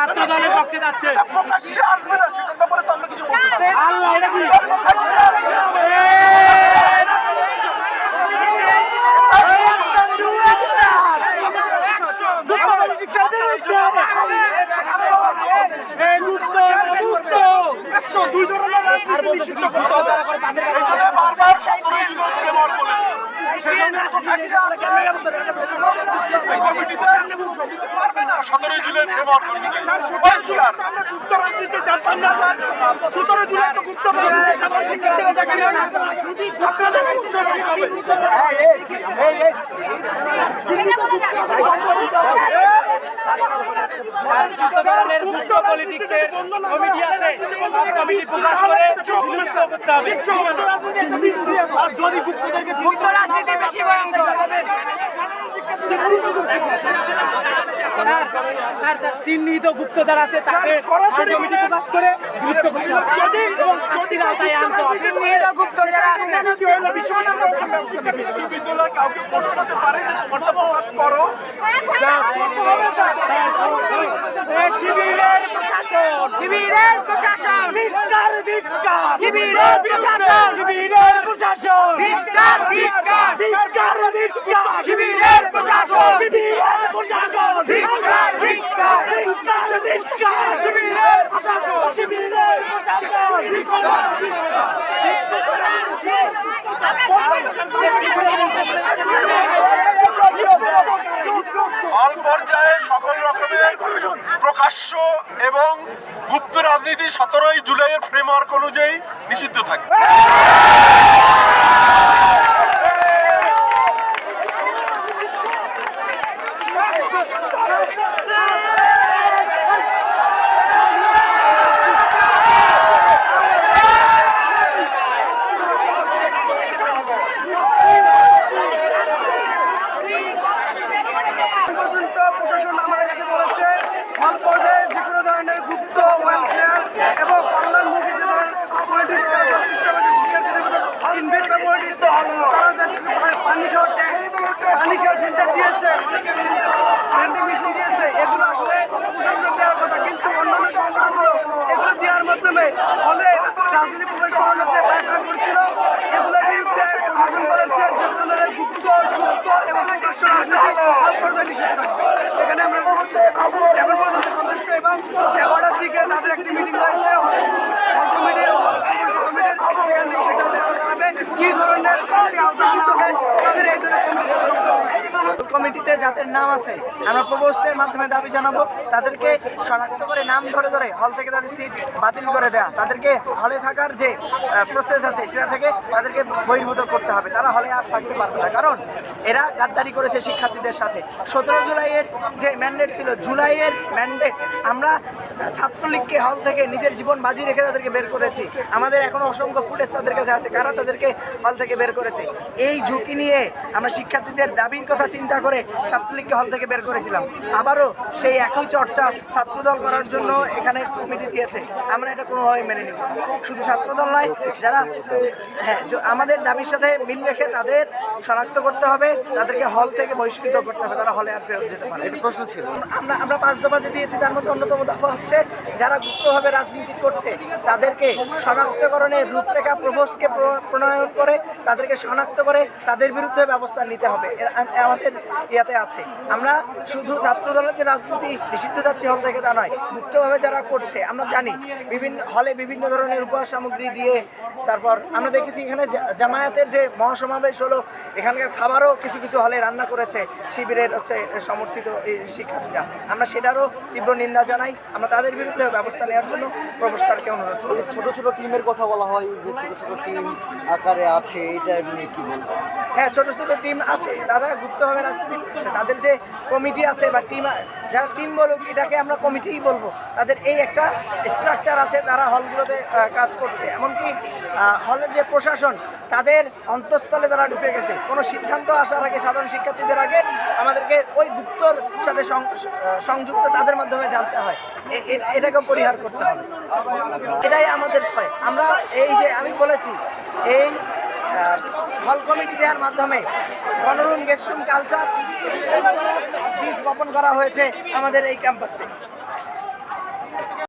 ছাত্র দলের পক্ষে যাচ্ছে। আল্লাহ এটা কি দুই ধরনের রাজনীতি করতে হবে। বারবার সক্রিয় যুবক না স্যার সতেরো জুলাই তো গুপ্ত মুক্ত পলিটিক্সের কমিটি আছে কমিটি প্রকাশ করে সুনিশ্চিত করতে হবে আর যদি গুপ্তদেরকে মুক্ত রাজনীতি বেশি ভয়ঙ্কর স্যার স্যার স্যার চিহ্নিত গুপ্তচর আছে তাকে সরাসরি প্রকাশ করে গুপ্ত হবে এবং শাস্তির আওতায় আনতে হবে চিহ্নিত গুপ্তচর আছে বিশ্ববিদ্যালয় কাউকে প্রশ্ন করতে পারে যে তোমারটা প্রকাশ করো শিবিরের প্রশাসন শিবিরের প্রশাসন ধিক্কার ধিক্কার শিবিরের প্রশাসন শিবিরের প্রশাসন ধিক্কার ধিক্কার ধিক্কার ধিক্কার শিবিরের প্রশাসন শিবিরের প্রশাসন পর্যায়ে সকল রকমের প্রকাশ্য এবং গুপ্ত রাজনীতি সতেরোই জুলাইয়ের ফ্রেমওয়ার্ক অনুযায়ী নিষিদ্ধ থাকে পর্যন্ত প্রশাসন আমাদের কাছে বলেছে এবং কল্যাণমুখী যে করছে দিয়েছে এগুলো আসলে প্রশাসনের দেওয়ার কথা, কিন্তু অন্যান্য সংগঠনগুলো এগুলো দেওয়ার মাধ্যমে হলে রাজনীতি প্রবেশ করানোর যে পায়তারা বিরুদ্ধে প্রশাসন ধরনের গুপ্ত, সুপ্ত এবং প্রকাশ্য রাজনীতি হল পর্যায়ে নিষিদ্ধ থাকবে এখানে আমরা এখন পর্যন্ত সন্তুষ্ট এবং এগারোটার দিকে তাদের একটি মিটিং রয়েছে। কমিটির সেখান থেকে সেটা তারা জানাবে। কি ধরনের শাস্তি আওতা হবে তাদের এই ধরনের কমিটির সাথে। কমিটিতে যাদের নাম আছে, আমরা প্রবোস্টের মাধ্যমে দাবি জানাব, তাদেরকে শনাক্ত করে নাম ধরে ধরে হল থেকে তাদের সিট বাতিল করে দেয়া। তাদেরকে হলে থাকার যে প্রসেস আছে, সেটা থেকে তাদেরকে বহির্ভূত করতে হবে। তারা হলে আর থাকতে পারবে না। কারণ এরা গাদ্দারি করেছে শিক্ষার্থীদের সাথে। সতেরো জুলাইয়ের যে ম্যান্ডেট ছিল, জুলাইয়ের ম্যান্ডেট আমরা ছাত্রলীগকে হল থেকে নিজের জীবন বাজি রেখে তাদেরকে বের করেছি। আমাদের এখনও অসংখ্য ফুটেজ তাদের কাছে আছে। কারা তাদেরকে হল থেকে বের করেছে? এই ঝুঁকি নিয়ে আমরা শিক্ষার্থীদের দাবির কথা চিন্তা করে ছাত্রলীগকে হল থেকে বের করেছিলাম। আবারও সেই একই চর্চা ছাত্রদল করার জন্য এখানে কমিটি দিয়েছে। আমরা এটা কোনোভাবে মেনে নিব শুধু ছাত্রদল নয় যারা হ্যাঁ আমাদের দাবির সাথে মিল রেখে তাদের শনাক্ত করতে হবে তাদেরকে হল থেকে বহিষ্কৃত করতে হবে তারা হলে আর ফেরত যেতে পারে এটা প্রশ্ন ছিল। আমরা আমরা পাঁচ দফা যে দিয়েছি তার মধ্যে অন্যতম দফা হচ্ছে যারা গুপ্তভাবে রাজনীতি করছে তাদেরকে শনাক্তকরণে রূপরেখা প্রভোষকে প্রণয়ন করে তাদেরকে শনাক্ত করে তাদের বিরুদ্ধে ব্যবস্থা নিতে হবে। এ- আম- আমাদের ইয়াতে আছে। আমরা শুধু ছাত্র দলের যে রাজনীতি নিষিদ্ধ যাচ্ছি হল থেকে তা নয় গুপ্তভাবে যারা করছে, আমরা জানি বিভিন্ন হলে বিভিন্ন ধরনের উপহার সামগ্রী দিয়ে তারপর আমরা দেখেছি এখানে জামায়াতের যে মহাসমাবেশ হলো, এখানকার খাবারও কিছু কিছু হলে রান্না করেছে শিবিরের হচ্ছে সমর্থিত এই শিক্ষার্থীরা। আমরা সেটারও তীব্র নিন্দা জানাই, আমরা তাদের বিরুদ্ধে ব্যবস্থা নেওয়ার জন্য প্রবেশ স্যারকে অনুরোধ করি। ছোট ছোট টিমের কথা বলা হয়, যে ছোট ছোট টিম আকারে আছে, এটা নিয়ে কি বলব হ্যাঁ ছোটো ছোটো টিম আছে, তারা গুপ্তভাবে রাজনীতি করছে। তাদের যে কমিটি আছে বা টিম যারা টিম বলুক, এটাকে আমরা কমিটিই বলব। তাদের এই একটা স্ট্রাকচার আছে, তারা হলগুলোতে কাজ করছে। এমনকি হলের যে প্রশাসন, তাদের অন্তঃস্থলে তারা ঢুকে গেছে। কোনো সিদ্ধান্ত আসার আগে সাধারণ শিক্ষার্থীদের আগে আমাদেরকে ওই গুপ্তর সাথে সংযুক্ত তাদের মাধ্যমে জানতে হয়। এটাকে পরিহার করতে হবে। এটাই আমাদের ভয়। আমরা এই যে আমি বলেছি, এই হল কমিটি দেওয়ার মাধ্যমে গণরুম গেস্টরুম কালচার বীজ বপন করা হয়েছে আমাদের এই ক্যাম্পাসে।